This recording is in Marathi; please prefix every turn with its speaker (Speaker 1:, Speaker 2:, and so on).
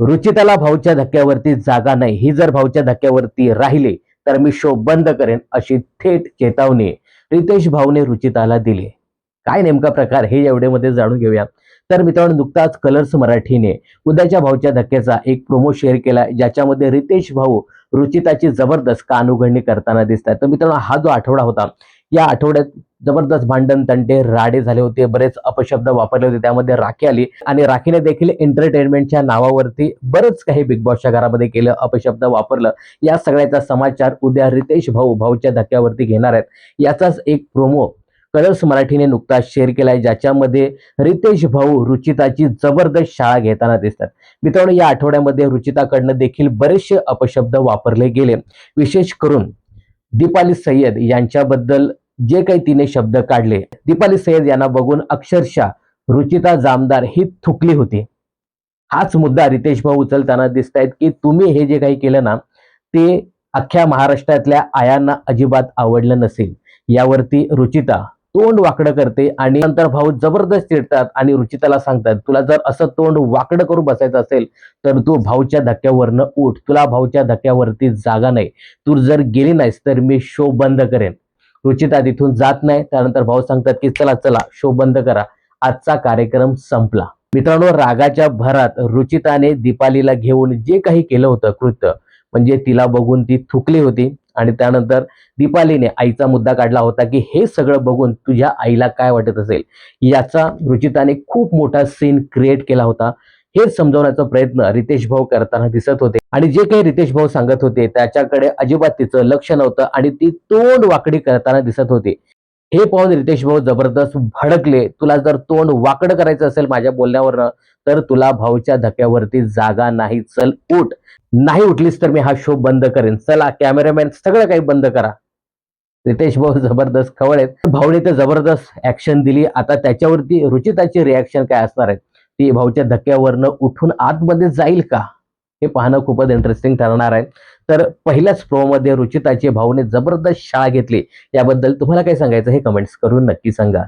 Speaker 1: रुचिताला भाऊच्या धक्क्यावरती जागा नाही. ही जर भाऊच्या धक्क्यावरती राहिली तर मी शो बंद करेन अशी थेट चेतावणी रितेश भाऊने रुचिताला दिली. काय नेमका प्रकार? हे एवढ्यामध्ये जाणून घेऊया. तर मित्रांनो नुकताच कलर्स मराठीने उद्याच्या भाऊच्या धक्क्याचा एक प्रोमो शेअर केला ज्याच्यामध्ये रितेश भाऊ रुचिताची जबरदस्त कानउघडणी करताना दिसतात तर मित्रांनो हा जो आठवडा होता या आठवड्यात जबरदस्त भांडण तंटे राडे झाले होते बरेच अपशब्द वापरले होते त्यामध्ये राखी आली. आणि राखीने देखील एंटरटेनमेंटच्या नावावरती बरंच काही बिग बॉसच्या घरामध्ये केलं अपशब्द वापरलं. या सगळ्याचा समाचार उद्या रितेश भाऊ भाऊच्या धक्क्यावरती घेणार आहेत. याचाच एक प्रोमो कलर्स मराठीने नुकताच शेअर केलाय ज्याच्यामध्ये रितेश भाऊ रुचिताची जबरदस्त शाळा घेताना दिसतात. मित्रांनो या आठवड्यामध्ये रुचिताकडनं देखील बरेचसे अपशब्द वापरले गेले. विशेष करून दीपाली सय्यद यांच्याबद्दल जे काही तिने शब्द काढले दीपाली सय्यद यांना बघून अक्षरशः रुचिता जामदार ही थुकली होती. हाच मुद्दा रितेश भाऊ उचलताना दिसत आहेत की तुम्ही हे जे काही केलं ना ते अख्ख्या महाराष्ट्रातल्या आयांना अजिबात आवडलं नसेल. यावरती रुचिता तोंड वाकडं करते आणि नंतर भाऊ जबरदस्त चिडतात आणि रुचिताला सांगतात तुला जर असं तोंड वाकडं करून बसायचं असेल तर तू भाऊच्या धक्क्यावरनं उठ. तुला भाऊच्या धक्क्यावरती जागा नाही. तू जर गेली नाहीस तर मी शो बंद करेन. रुचिता तिथून जात नाही. त्यानंतर भाऊ सांगतात की चला चला शो बंद करा. आजचा कार्यक्रम संपला. मित्रांनो रागाच्या भरात रुचिताने दीपालीला घेऊन जे काही केलं होतं कृत्य म्हणजे तिला बघून ती थुकली होती. आणि त्यानंतर दीपालीने आईचा मुद्दा काढला होता की हे सगळं बघून तुझ्या आईला काय वाटत असेल? याचा रुचिताने खूप मोठा सीन क्रिएट केला होता. हेच समजवण्याचा प्रयत्न रितेश भाऊ करताना दिसत होते. आणि जे काही रितेश भाऊ सांगत होते त्याच्याकडे अजिबात तिचं लक्ष नव्हतं आणि ती तोंड वाकडी करताना दिसत होती. हे पाहून रितेश भाऊ जबरदस्त भडकले. तुला जर तोंड वाकड करायचं असेल माझ्या बोलण्यावरनं तर तुला भाऊच्या धक्क्यावरती जागा नाही. चल उठ. नाही उठलीस तर मी हा शो बंद करेन. चला कॅमेरामॅन सगळं काही बंद करा. रितेश भाऊ जबरदस्त खवळ भाऊने तर जबरदस्त ऍक्शन दिली. आता त्याच्यावरती रुचिताची रिॲक्शन काय असणार आहे? ती भाऊच्या धक्क्यावरनं उठून आतमध्ये जाईल का? हे पाहणं खूपच इंटरेस्टिंग ठरणार आहे. तर पहिल्याच प्रोमध्ये रुचिताचे भाऊने जबरदस्त शाळा घेतली. याबद्दल तुम्हाला काय सांगायचं हे कमेंट्स करून नक्की सांगा.